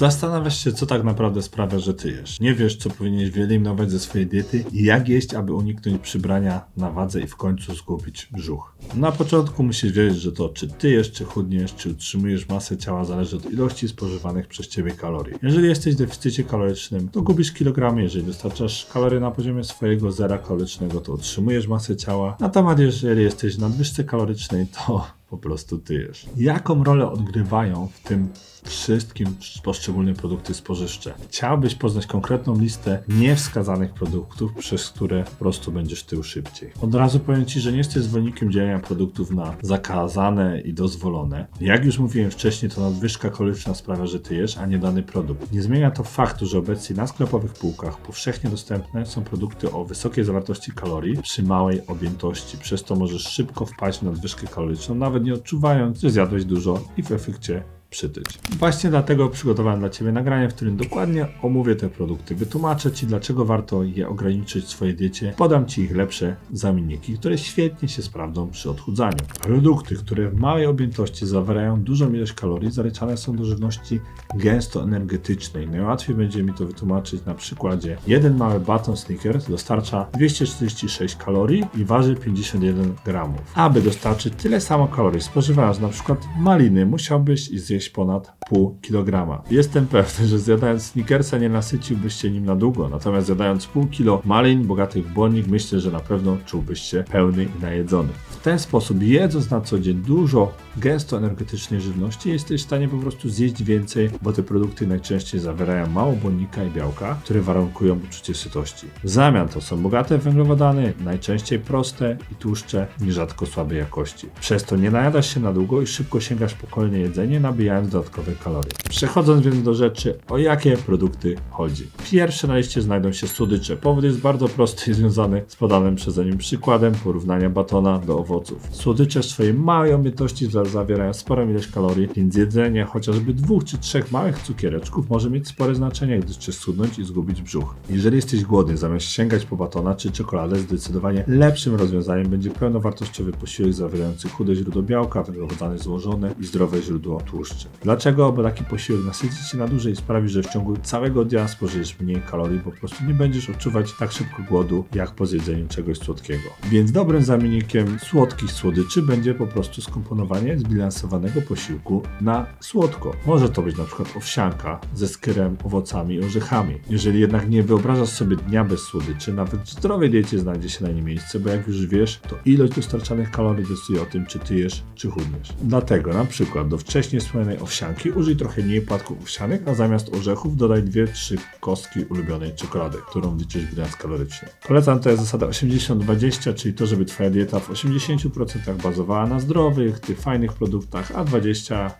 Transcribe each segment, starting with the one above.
Zastanawiasz się, co tak naprawdę sprawia, że ty jesz. Nie wiesz, co powinieneś wyeliminować ze swojej diety i jak jeść, aby uniknąć przybrania na wadze i w końcu zgubić brzuch. Na początku musisz wiedzieć, że to, czy ty jesz, czy chudniesz, czy utrzymujesz masę ciała, zależy od ilości spożywanych przez ciebie kalorii. Jeżeli jesteś w deficycie kalorycznym, to gubisz kilogramy. Jeżeli dostarczasz kalorie na poziomie swojego zera kalorycznego, to utrzymujesz masę ciała. Natomiast jeżeli jesteś w nadwyżce kalorycznej, to po prostu tyjesz. Jaką rolę odgrywają w tym wszystkim poszczególne produkty spożywcze? Chciałbyś poznać konkretną listę niewskazanych produktów, przez które po prostu będziesz tył szybciej. Od razu powiem Ci, że nie jesteś zwolennikiem dzielenia produktów na zakazane i dozwolone. Jak już mówiłem wcześniej, to nadwyżka kaloryczna sprawia, że tyjesz, a nie dany produkt. Nie zmienia to faktu, że obecnie na sklepowych półkach powszechnie dostępne są produkty o wysokiej zawartości kalorii przy małej objętości. Przez to możesz szybko wpaść w nadwyżkę kaloryczną, nawet nie odczuwając, że zjadłeś dużo i w efekcie przytyć. Właśnie dlatego przygotowałem dla Ciebie nagranie, w którym dokładnie omówię te produkty. Wytłumaczę Ci, dlaczego warto je ograniczyć w swojej diecie. Podam Ci ich lepsze zamienniki, które świetnie się sprawdzą przy odchudzaniu. Produkty, które w małej objętości zawierają dużą ilość kalorii, zaliczane są do żywności gęsto energetycznej. Najłatwiej będzie mi to wytłumaczyć na przykładzie. Jeden mały baton Snickers dostarcza 246 kalorii i waży 51 gramów. Aby dostarczyć tyle samo kalorii, spożywając na przykład maliny, musiałbyś zjeść zjeść ponad pół kilograma. Jestem pewny, że zjadając Snickersa nie nasyciłbyś się nim na długo, natomiast zjadając pół kilo malin bogatych w błonnik, myślę, że na pewno czułbyś się pełny i najedzony. W ten sposób, jedząc na co dzień dużo gęsto energetycznej żywności, jesteś w stanie po prostu zjeść więcej, bo te produkty najczęściej zawierają mało błonnika i białka, które warunkują uczucie sytości. W zamian to są bogate węglowodany, najczęściej proste i tłuszcze, nierzadko słabej jakości. Przez to nie najadasz się na długo i szybko sięgasz po kolejne jedzenie, nabijając dodatkowe kalorie. Przechodząc więc do rzeczy, o jakie produkty chodzi. Pierwsze na liście znajdą się słodycze. Powód jest bardzo prosty i związany z podanym przeze mnie przykładem porównania batona do owoców. Słodycze w swojej małej objętości zawierają sporą ilość kalorii, więc jedzenie chociażby dwóch czy trzech małych cukiereczków może mieć spore znaczenie, gdy chcesz schudnąć i zgubić brzuch. Jeżeli jesteś głodny, zamiast sięgać po batona czy czekoladę, zdecydowanie lepszym rozwiązaniem będzie pełnowartościowy posiłek zawierający chude źródło białka, węglowodany złożone i zdrowe źródło tłuszczy. Dlaczego? Bo taki posiłek nasyci się na dłużej i sprawi, że w ciągu całego dnia spożyjesz mniej kalorii, po prostu nie będziesz odczuwać tak szybko głodu, jak po zjedzeniu czegoś słodkiego. Więc dobrym zamiennikiem słodkich słodyczy będzie po prostu skomponowanie zbilansowanego posiłku na słodko. Może to być na przykład owsianka ze skyrem, owocami i orzechami. Jeżeli jednak nie wyobrażasz sobie dnia bez słodyczy, nawet w zdrowej diecie znajdzie się na nie miejsce, bo jak już wiesz, to ilość dostarczanych kalorii decyduje o tym, czy ty jesz, czy chudniesz. Dlatego na przykład do wcześniej wspomnianej owsianki użyj trochę mniej płatków owsianych, a zamiast orzechów dodaj 2-3 kostki ulubionej czekolady, którą liczysz bilans kaloryczny. Polecam to jest zasada 80-20, czyli to, żeby twoja dieta w 80% bazowała na zdrowych, tych fajnych produktach, a 20%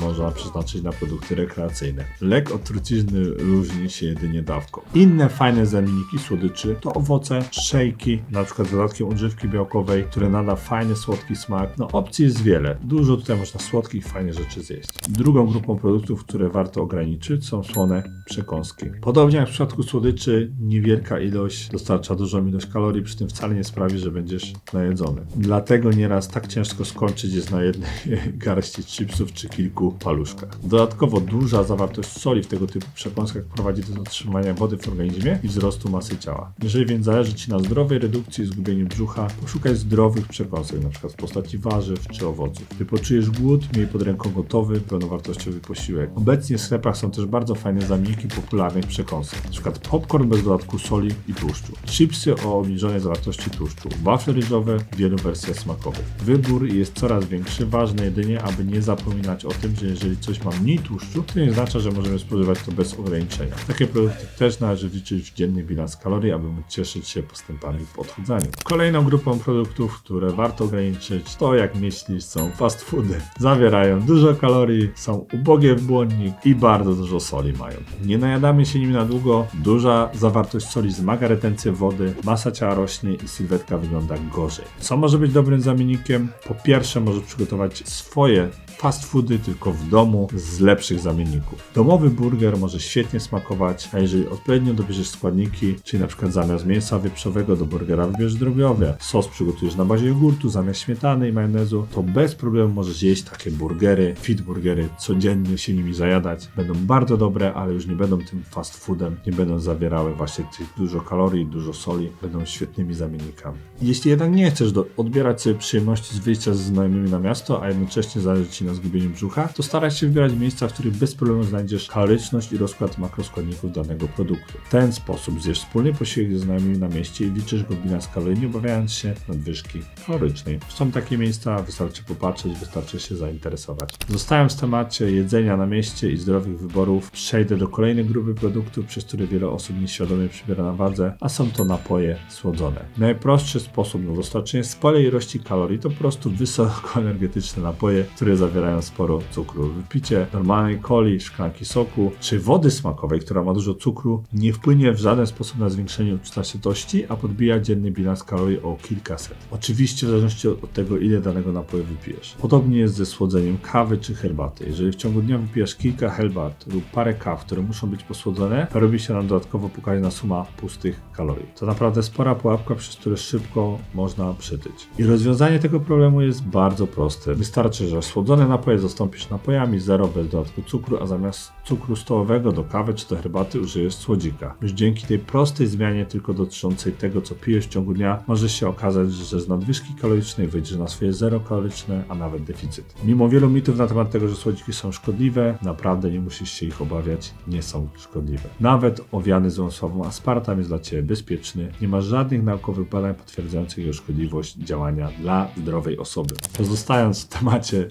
można przeznaczyć na produkty rekreacyjne. Lek od trucizny różni się jedynie dawką. Inne fajne zamienniki słodyczy to owoce, szejki, na przykład z dodatkiem odżywki białkowej, które nada fajny, słodki smak. No opcji jest wiele. Dużo tutaj można słodkich, fajnych rzeczy zjeść. Drugą grupą produktów, które warto ograniczyć są słone przekąski. Podobnie jak w przypadku słodyczy, niewielka ilość dostarcza dużą ilość kalorii, przy tym wcale nie sprawi, że będziesz najedzony. Dlatego nieraz tak ciężko skończyć jest na jednej garści chipsów czy kilku paluszkach. Dodatkowo duża zawartość soli w tego typu przekąskach prowadzi do zatrzymania wody w organizmie i wzrostu masy ciała. Jeżeli więc zależy Ci na zdrowej redukcji i zgubieniu brzucha, poszukaj zdrowych przekąsek, np. w postaci warzyw czy owoców. Gdy poczujesz głód, miej pod ręką gotowy, pełnowartościowy posiłek. Obecnie w sklepach są też bardzo fajne zamienniki popularnych przekąsek, np. popcorn bez dodatku soli i tłuszczu, chipsy o obniżonej zawartości tłuszczu, wafle ryżowe w wielu wersjach smakowych. Wybór jest coraz większy, ważne jedynie, aby nie zapominać o tym, że jeżeli coś ma mniej tłuszczu, to nie oznacza, że możemy spożywać to bez ograniczenia. Takie produkty też należy liczyć w dzienny bilans kalorii, aby móc cieszyć się postępami w odchudzaniu. Kolejną grupą produktów, które warto ograniczyć, to jak myślisz, są fast foody. Zawierają dużo kalorii, są ubogie w błonnik i bardzo dużo soli mają. Nie najadamy się nimi na długo, duża zawartość soli zmaga retencję wody, masa ciała rośnie i sylwetka wygląda gorzej. Co może być dobrym zamiennikiem? Po pierwsze, możesz przygotować swoje fast foody, tylko w domu z lepszych zamienników. Domowy burger może świetnie smakować, a jeżeli odpowiednio dobierzesz składniki, czyli na przykład zamiast mięsa wieprzowego do burgera wybierz drobiowe, sos przygotujesz na bazie jogurtu zamiast śmietany i majonezu, to bez problemu możesz jeść takie burgery, fit burgery, codziennie się nimi zajadać. Będą bardzo dobre, ale już nie będą tym fast foodem, nie będą zawierały właśnie tych dużo kalorii, dużo soli, będą świetnymi zamiennikami. Jeśli jednak nie chcesz do, odbierać sobie przyjemności z wyjścia ze znajomymi na miasto, a jednocześnie zależy Ci na zgubieniu brzucha, to staraj się wybierać miejsca, w których bez problemu znajdziesz kaloryczność i rozkład makroskładników danego produktu. W ten sposób zjesz wspólny posiłek ze znajomymi na mieście i liczysz go bilans kalorii, nie obawiając się nadwyżki kalorycznej. Są takie miejsca, wystarczy popatrzeć, wystarczy się zainteresować. Zostając w temacie jedzenia na mieście i zdrowych wyborów, przejdę do kolejnej grupy produktów, przez które wiele osób nieświadomie przybiera na wadze, a są to napoje słodzone. Najprostszy sposób na dostarczenie sporej ilości kalorii to po prostu wysokoenergetyczne napoje, które zawierają sporo cukru. Wypicie normalnej coli, szklanki soku czy wody smakowej, która ma dużo cukru, nie wpłynie w żaden sposób na zwiększenie uczucia sytości, a podbija dzienny bilans kalorii o kilkaset. Oczywiście w zależności od tego, ile danego napoju wypijesz. Podobnie jest ze słodzeniem kawy czy herbaty. Jeżeli w ciągu dnia wypijesz kilka herbat lub parę kaw, które muszą być posłodzone, robi się nam dodatkowo pokaźna suma pustych kalorii. To naprawdę spora pułapka, przez które szybko można przytyć. I rozwiązanie tego problemu jest bardzo proste. Wystarczy, że słodzone napoje zastąpisz napojami zero bez dodatku cukru, a zamiast cukru stołowego do kawy czy do herbaty użyjesz słodzika. Już dzięki tej prostej zmianie tylko dotyczącej tego, co pijesz w ciągu dnia, może się okazać, że z nadwyżki kalorycznej wyjdziesz na swoje zero kaloryczne, a nawet deficyt. Mimo wielu mitów na temat tego, że słodziki są szkodliwe, naprawdę nie musisz się ich obawiać, nie są szkodliwe. Nawet owiany złą sławą aspartam jest dla Ciebie bezpieczny, nie ma żadnych naukowych badań potwierdzających jego szkodliwość działania dla zdrowej osoby. Pozostając w temacie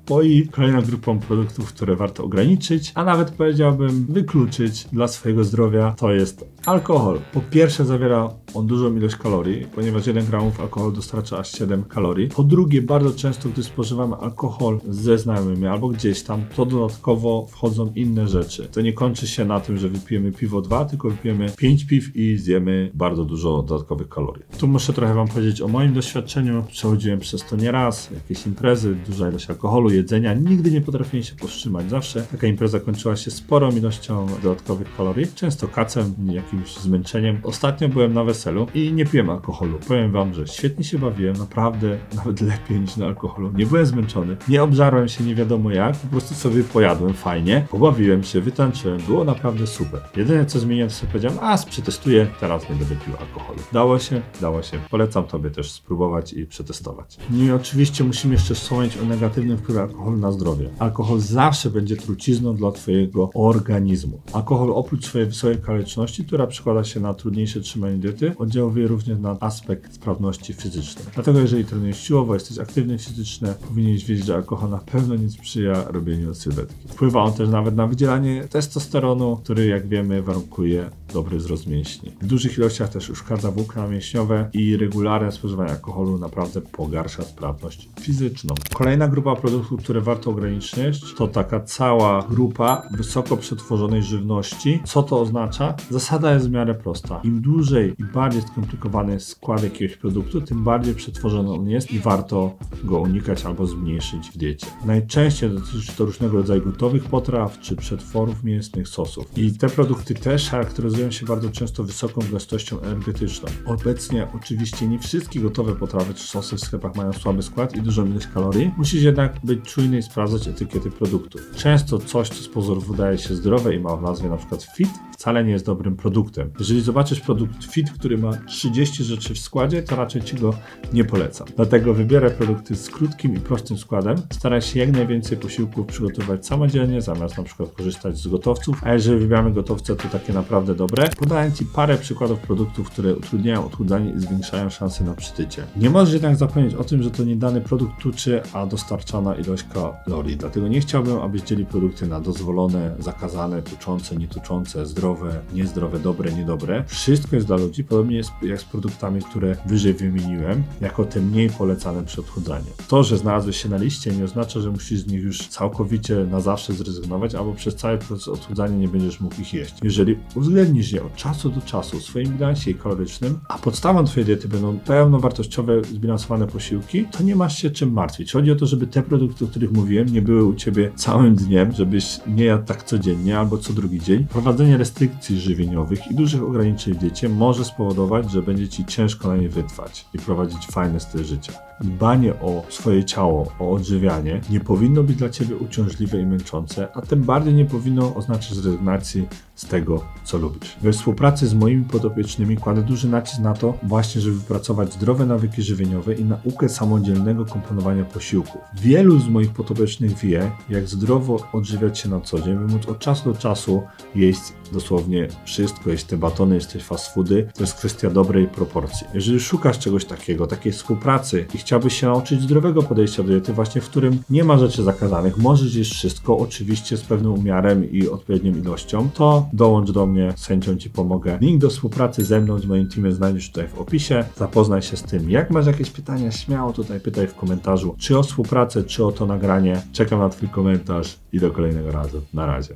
napoi, kolejną grupą produktów, które warto ograniczyć, a nawet powiedziałbym wykluczyć dla swojego zdrowia, to jest alkohol. Po pierwsze zawiera on dużą ilość kalorii, ponieważ 1 gramów alkoholu dostarcza aż 7 kalorii. Po drugie, bardzo często, gdy spożywamy alkohol ze znajomymi albo gdzieś tam, to dodatkowo wchodzą inne rzeczy. To nie kończy się na tym, że wypijemy piwo 2, tylko wypijemy 5 piw i zjemy bardzo dużo dodatkowych kalorii. Tu muszę trochę Wam powiedzieć o moim doświadczeniu. Przechodziłem przez to nieraz, jakieś imprezy, duża ilość alkoholu, jedzenia. Nigdy nie potrafiłem się powstrzymać. Zawsze taka impreza kończyła się sporą ilością dodatkowych kalorii, często kacem, jakimś zmęczeniem. Ostatnio byłem na weselu i nie piłem alkoholu. Powiem Wam, że świetnie się bawiłem, naprawdę nawet lepiej niż na alkoholu. Nie byłem zmęczony, nie obżarłem się nie wiadomo jak, po prostu sobie pojadłem fajnie, pobawiłem się, wytańczyłem, było naprawdę super. Jedyne co zmieniłem, to sobie powiedziałem, a przetestuję, teraz nie będę pił alkoholu. Dało się, dało się. Polecam Tobie też spróbować i przetestować. No i oczywiście musimy jeszcze wspomnieć o negatywnym wpływie alkoholu na zdrowie. Alkohol zawsze będzie trucizną dla Twojego organizmu. Alkohol oprócz swojej wysokiej kaloryczności, która przekłada się na trudniejsze trzymanie diety, oddziałuje również na aspekt sprawności fizycznej. Dlatego jeżeli trenujesz siłowo, jesteś aktywny fizycznie, powinieneś wiedzieć, że alkohol na pewno nie sprzyja robieniu sylwetki. Wpływa on też nawet na wydzielanie testosteronu, który jak wiemy warunkuje dobry wzrost mięśni. W dużych ilościach też uszkadza włókna mięśniowe i regularne spożywanie alkoholu naprawdę pogarsza sprawność fizyczną. Kolejna grupa produktów, które warto ograniczyć, to taka cała grupa wysoko przetworzonej żywności. Co to oznacza? Zasada jest w miarę prosta. Im dłużej i bardziej skomplikowany jest skład jakiegoś produktu, tym bardziej przetworzony on jest i warto go unikać albo zmniejszyć w diecie. Najczęściej dotyczy to różnego rodzaju gotowych potraw czy przetworów mięsnych, sosów. I te produkty też charakteryzują się bardzo często wysoką gęstością energetyczną. Obecnie oczywiście nie wszystkie gotowe potrawy czy sosy w sklepach mają słaby skład i dużą ilość kalorii. Musisz jednak być czujny i sprawdzać etykiety produktów. Często coś, co z pozoru wydaje się zdrowe i ma w nazwie na przykład fit, wcale nie jest dobrym produktem. Jeżeli zobaczysz produkt fit, który ma 30 rzeczy w składzie, to raczej Ci go nie polecam. Dlatego wybieraj produkty z krótkim i prostym składem. Staraj się jak najwięcej posiłków przygotować samodzielnie, zamiast na przykład korzystać z gotowców. A jeżeli wybieramy gotowce, to takie naprawdę dobre. Podaję Ci parę przykładów produktów, które utrudniają odchudzanie i zwiększają szanse na przytycie. Nie możesz jednak zapomnieć o tym, że to nie dany produkt tuczy, a dostarczana ilość kalorii. Dlatego nie chciałbym, abyś dzielił produkty na dozwolone, zakazane, tuczące, nietuczące, zdrowe, niezdrowe, dobre, niedobre. Wszystko jest dla ludzi, podobnie jest jak z produktami, które wyżej wymieniłem, jako te mniej polecane przy odchudzaniu. To, że znalazłeś się na liście, nie oznacza, że musisz z nich już całkowicie na zawsze zrezygnować, albo przez cały proces odchudzania nie będziesz mógł ich jeść. Jeżeli uwzględnisz je od czasu do czasu w swoim bilansie kalorycznym, a podstawą Twojej diety będą pełnowartościowe, zbilansowane posiłki, to nie masz się czym martwić. Chodzi o to, żeby te produkty, o których mówiłem, nie były u Ciebie całym dniem, żebyś nie jadł tak codziennie albo co drugi dzień, prowadzenie restrykcji żywieniowych i dużych ograniczeń w diecie może spowodować, że będzie Ci ciężko na nie wytrwać i prowadzić fajny styl życia. Dbanie o swoje ciało, o odżywianie nie powinno być dla Ciebie uciążliwe i męczące, a tym bardziej nie powinno oznaczać rezygnacji z tego, co lubisz. We współpracy z moimi podopiecznymi kładę duży nacisk na to właśnie, żeby wypracować zdrowe nawyki żywieniowe i naukę samodzielnego komponowania posiłków. Wielu z moich podopiecznych wie, jak zdrowo odżywiać się na co dzień, by móc od czasu do czasu jeść dosłownie wszystko, jeść te batony, jeść te fast foody, to jest kwestia dobrej proporcji. Jeżeli szukasz czegoś takiego, takiej współpracy i chciałbyś się nauczyć zdrowego podejścia do diety, właśnie w którym nie ma rzeczy zakazanych, możesz jeść wszystko, oczywiście z pewnym umiarem i odpowiednią ilością, to dołącz do mnie, z chęcią Ci pomogę. Link do współpracy ze mną, z moim teamem znajdziesz tutaj w opisie. Zapoznaj się z tym. Jak masz jakieś pytania, śmiało tutaj pytaj w komentarzu, czy o współpracę, czy o to nagranie. Czekam na Twój komentarz i do kolejnego razu. Na razie.